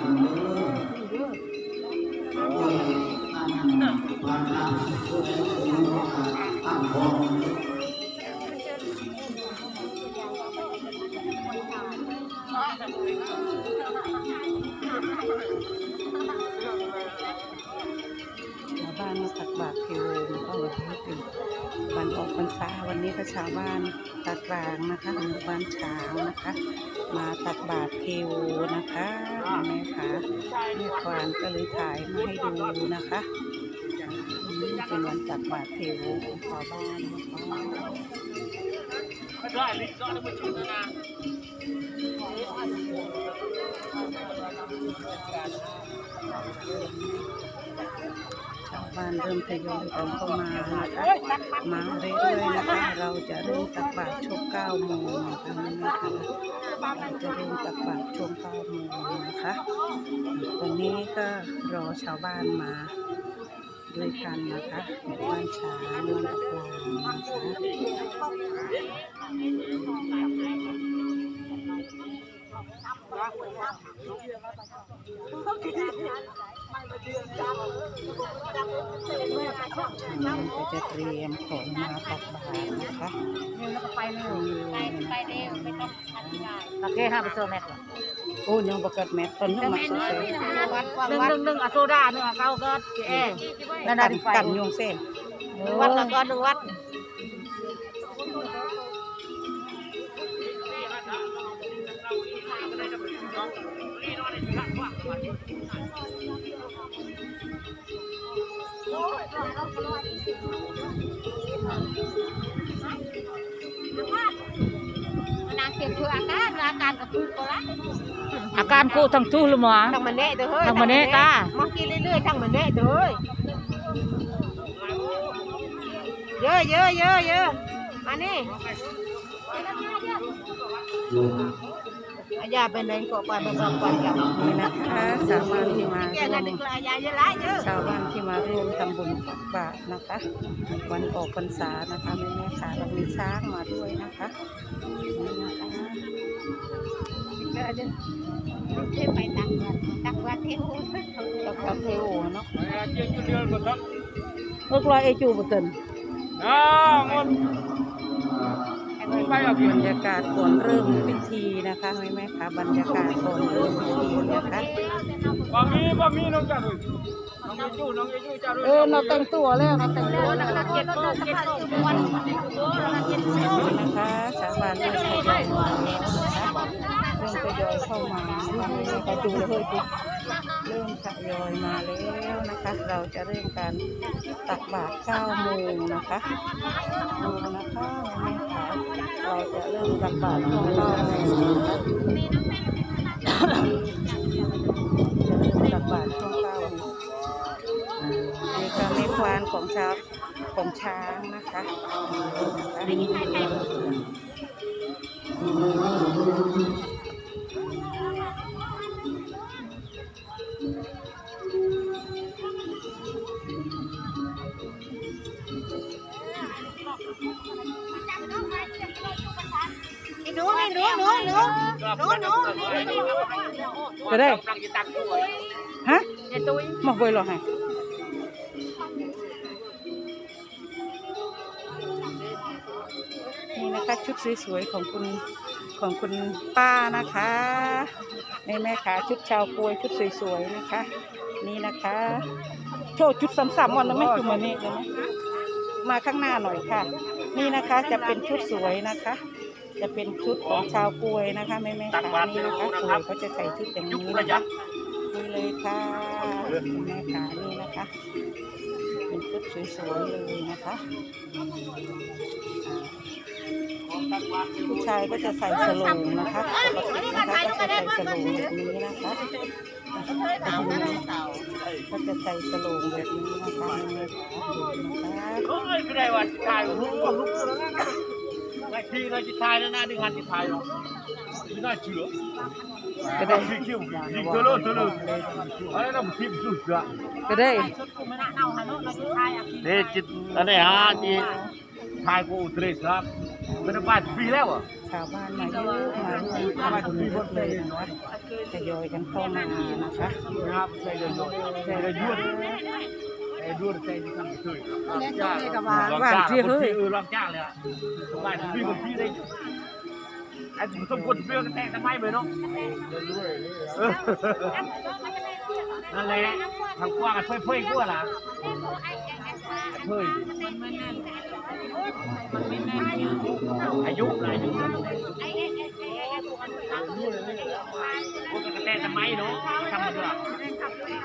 ชาวบ้านมาตักบาตรเทโวนะคะวันนี้เป็นวันออกพรรษาวันนี้ก็ชาวบ้านตากลางนะคะหมู่บ้านช้างนะคะ มาตักบาตรเทโวนะคะแม่คะแม่ควานก็เลยถ่ายมาให้ดูนะคะนี่เป็นวันตักบาตรเทโวของชาวบ้านนะคะชา บ้านเริ่มทยอยกันเข้ามานะคะมาเรื่อยๆนะคะเราจะเริ่มตักบาตรช่วง9โมงนะคะนี่นะคะเราจะเริ่มตักบาตรช่วง9โมงนะคะตอนนี้ก็รอชาวบ้านมาด้วยกันนะคะหมู่บ้านช้างบ้านตะกลางนะคะ ก็จะเตรียมของมาตักบาตรนะคะเร็วแล้วก็ไปเร็วไปไปเร็วไม่ต้องอธิบายโอเคห้าไปโซแม็กซ์โอ้ยังประกาศแมทตอนนี้มาสุดเลยวัดหนึ่งหนึ่งหนึ่งอะโซดาหนึ่งอะเก้าก็เอ๊นั่นกัน่ะตันยงเส้นวัดและก้อนหนึ่งวัด ออาการอาการกับพูดก็ละอาการกูทั้งทู่หรือหมอทางมันเน่เด้อเฮ้ยทางมันเน่ตามองกินเรื่อยๆทางมันเน่เด้อเฮ้ยเยอะเยอะเยอะเยอะมานี่ อาญาเป็นไหนก็ไปไปไปไปจับนี่นะคะชาวบ้านที่มาแกร่วนั่นมคืออาญาเยอะหลายเยอะ ชาวบ้านที่มาร่วมทำบุญตักบาตรนะคะ วันออกพรรษานะคะแม่แม่ค่ะเรามีช้างมาด้วยนะคะนี่นะคะเด้อเด้อเทไปตักวัดตักวัดเทวตักบาตรเทโอเนาะเมื่อไรไอจูบุตร บรรยากาศก่อนเริ่มพิธีนะคะแม่แม่คะบรรยากาศก่อนเริ่มพิธีนะคะบะหมี่บะหมี่น้องจ้าด้วยน้องยจูน้องยจูจ้าด้วยเออเราแต่งตัวแล้วเราแต่งตัวแล้วเก็บโต๊ะเก็บโต๊ะวันเก็บโต๊ะนะคะชาวบ้าน มานะคะไปดูเลยเฮ้ยดูเริ่มทยอยมาแล้วนะคะ เราจะเริ่มการตักบาตรเก้าโมงนะคะดูนะคะแม่ค่ะเราจะเริ่มตักบาตรช่วงเก้าโมงนะคะจะเริ่มตักบาตรช่วงเก้าโมงนี่ก็ในควานของช้าวของช้างนะคะ ลิงหนูนี่หนูหนูหนูหนูหนูจะได้ตั้งยี่ตักด้วยฮะหมอกเบยเหรอฮะนี่นะคะชุดสวยๆของคุณของคุณป้านะคะแม่แม่ขาชุดชาวกวยชุดสวยๆนะคะ นี่นะคะ โชว์ชุดซ้ำๆวันนั้นไม่คือมานี่เลยนะ มาข้างหน้าหน่อยค่ะ นี่นะคะจะเป็นชุดสวยนะคะ จะเป็นชุดของชาวกวยนะคะแม่แม่ขานี่นะคะสวยเขาจะใส่ชุดอย่างยุคนี้ประนะหยัคะดนี่เลยค่ะแม่ขานี่นะคะเป็นชุดสวยๆเลยนะคะ ผู้ชายก็จะใส่สโลงนะคะปกตินะคะก็จะใส่สโลงแบบนี้นะคะก็จะใส่สโลงแบบนี้นะคะแม่ขาดูนะคะเฮ้ยไม่ได้วันถ่ายลูกก็ลูกตัวนั้นไอ้ทีเราจะถ่ายแล้วนะดึงหันจะถ่ายหรอไม่น่าเชื่อก็ได้คิวคิวยิงตัวโลตัวโลอะไรนะมันทิพย์สุดอะก็ได้เด็ดจิตอะไรฮะจีถ่ายกูอุตริครับ ไม่ได้ไปปีแล้วอะชาวบ้านมาเยอะมาร่วมทานคนเยอะเลยนะคะทยอยกันเข้ามานะคะครับใจเย็นๆใจเย็นๆใจเย็นๆใจที่ทำช่วยลองจ้างลองจ้างเออลองจ้างเลยอะบ้านพี่คนพี่ได้ไอ้สมควรเรื่องกันแตกทำไมเลยเนาะนั่นแหละทางกว้างกันเพ่ยเพ่ยกว่าล่ะ เพ่ยอายุอายุพวกกันแตกทำไมเนาะทำมาด้วย